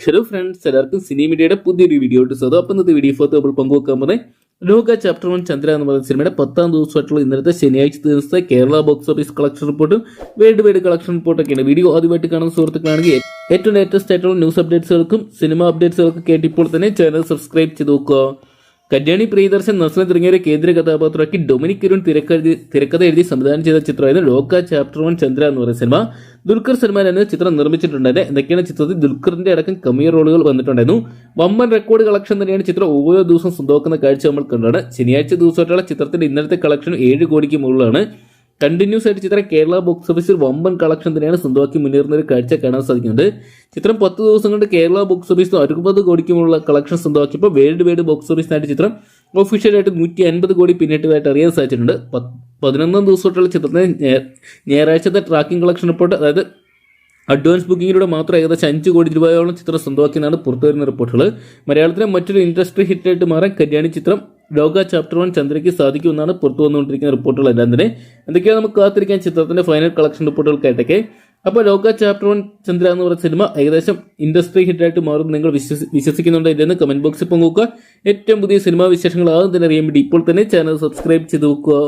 Hello friends എല്ലാവർക്കും സിനിമയുടെ പുതിയൊരു വീഡിയോ ഇട്ട് സ്വതം അപ്പം വീഡിയോ ഫോർ നമ്മൾ പങ്കുവെക്കാൻ പോകുന്നത് ലോക ചാപ്റ്റർ വൺ ചന്ദ്ര എന്ന് പറയുന്ന സിനിമയുടെ പത്താം ദിവസമായിട്ടുള്ള ഇന്നലത്തെ ശനിയാഴ്ച ദിവസത്തെ കേരള ബോക്സ് ഓഫീസ് കളക്ഷൻ റിപ്പോർട്ടും വേൾഡ് വൈഡ് കളക്ഷൻ റിപ്പോർട്ടൊക്കെയാണ് വീഡിയോ ആദ്യമായിട്ട് കാണുന്ന സുഹൃത്തുക്കളാണെങ്കിൽ ഏറ്റവും ലേറ്റസ്റ്റ് ആയിട്ടുള്ള ന്യൂസ് അപ്ഡേറ്റ്സുകൾക്കും സിനിമ അപ്ഡേറ്റ്സുകൾക്കും കേട്ടിപ്പോൾ തന്നെ ചാനൽ സബ്സ്ക്രൈബ് ചെയ്ത് നോക്കുക. കല്യാണി പ്രിയദർശൻ നസ്ലി തുടങ്ങിയവരെ കേന്ദ്ര കഥാപാത്രമാക്കി ഡൊമിനിക് കിരുൺ തിരക്കഥ തിരക്കഥ എഴുതി സംവിധാനം ചെയ്ത ചിത്രമായിരുന്നു ലോക ചാപ്റ്റർ വൺ ചന്ദ്ര എന്ന് പറയുന്ന സിനിമ. ദുൽഖർ സൽമാൻ എന്ന ചിത്രം നിർമ്മിച്ചിട്ടുണ്ടായിരുന്നു. എന്തൊക്കെയാണ് ചിത്രത്തിൽ ദുൽഖറിന്റെ അടക്കം കമ്മിയ റോളുകൾ വന്നിട്ടുണ്ടായിരുന്നു. വമ്മൻ റെക്കോർഡ് കളക്ഷൻ തന്നെയാണ് ചിത്രം ഓരോ ദിവസവും സ്വന്തമാക്കുന്ന കാഴ്ച നമ്മൾ കണ്ടാണ് ശനിയാഴ്ച ദിവസമായിട്ടുള്ള ചിത്രത്തിന്റെ ഇന്നലത്തെ കളക്ഷൻ ഏഴ് കോടിക്ക് മുകളിലാണ്. കണ്ടിന്യൂസ് ആയിട്ട് ചിത്രം കേരള ബോക്സ് ഓഫീസിൽ വമ്പൻ കളക്ഷൻ തന്നെയാണ് സ്വന്തമാക്കി മുന്നേറുന്ന ഒരു കാഴ്ച കാണാൻ സാധിക്കുന്നുണ്ട്. ചിത്രം പത്ത് ദിവസം കൊണ്ട് കേരള ബോക്സ് ഓഫീസിൽ അറുപത് കോടിക്കുമുള്ള കളക്ഷൻ സ്വന്തമാക്കിയപ്പോൾ വേൾഡ് വൈഡ് ബോക്സ് ഓഫീസിനായിട്ട് ചിത്രം ഒഫീഷ്യലായിട്ട് നൂറ്റി അൻപത് കോടി പിന്നിട്ടതായിട്ട് അറിയാൻ സാധിച്ചിട്ടുണ്ട്. പതിനൊന്നാം ദിവസമായിട്ടുള്ള ചിത്രത്തിന് ഞായറാഴ്ചത്തെ ട്രാക്കിംഗ് കളക്ഷൻ റിപ്പോർട്ട് അതായത് അഡ്വാൻസ് ബുക്കിങ്ങിലൂടെ മാത്രം ഏകദേശം അഞ്ച് കോടി രൂപയോളം ചിത്രം സ്വന്തമാക്കിയെന്നാണ് പുറത്തുവരുന്ന റിപ്പോർട്ടുകൾ. മലയാളത്തിലെ മറ്റൊരു ഇൻഡസ്ട്രി ഹിറ്റായിട്ട് മാറാൻ കല്യാണി ചിത്രം ലോക ചാപ്റ്റർ വൺ ചന്ദ്രയ്ക്ക് സാധിക്കുമെന്നാണ് പുറത്തു വന്നുകൊണ്ടിരിക്കുന്ന റിപ്പോർട്ടുകൾ എല്ലാം തന്നെ. എന്തൊക്കെയാണ് നമുക്ക് കാത്തിരിക്കാൻ ചിത്രത്തിന്റെ ഫൈനൽ കളക്ഷൻ റിപ്പോർട്ടുകൾ റിപ്പോർട്ടുകൾക്കായിട്ടൊക്കെ അപ്പോൾ ലോക ചാപ്റ്റർ വൺ ചന്ദ്ര എന്ന് പറയുന്ന സിനിമ ഏകദേശം ഇൻഡസ്ട്രി ഹിറ്റായിട്ട് മാറും. നിങ്ങൾ വിശ്വസി വിശ്വസിക്കുന്നുണ്ടോ ഇല്ലെന്ന് കമന്റ് ബോക്സിൽ പങ്കുവെക്കുക ഏറ്റവും പുതിയ സിനിമാ വിശേഷങ്ങൾ ആദ്യം തന്നെ അറിയാൻ വേണ്ടി ഇപ്പോൾ തന്നെ ചാനൽ സബ്സ്ക്രൈബ് ചെയ്ത് വെക്കുക.